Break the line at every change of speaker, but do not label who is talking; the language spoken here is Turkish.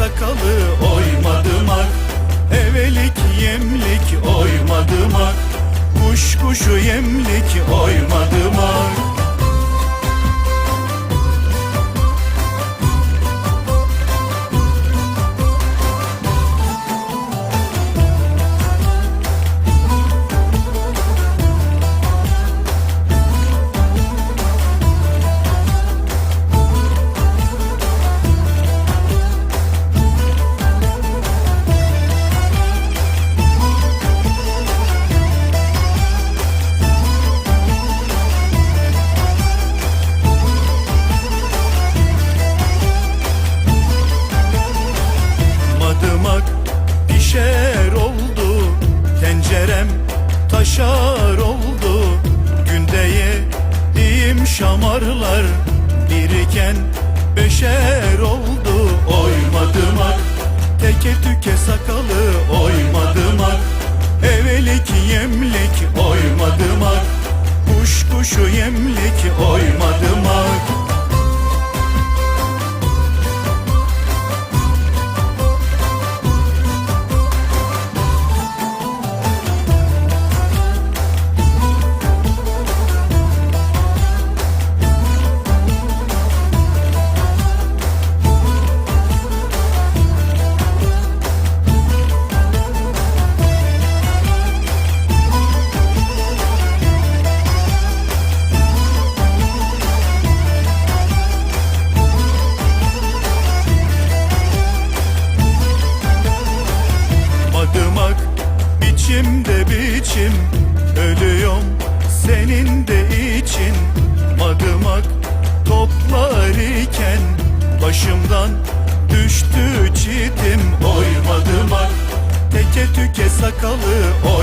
sakalı oymadımak Evelik yemlik oymadımak Kuş kuşu yemlik oymadımak Madımak pişer oldu. Tencerem taşar oldu. Günde yediğim şamarlar Biriken beşer oldu. Oy madımak Teke tüke sakalı oy madımak Evelik yemlik oy madımak Kuş kuşu yemlik oy madımak biçimde biçim. Ölüyorum senin de için. Madımak toplar iken Başımdan düştü çitim. Oy madımak Teke tüke sakalı oy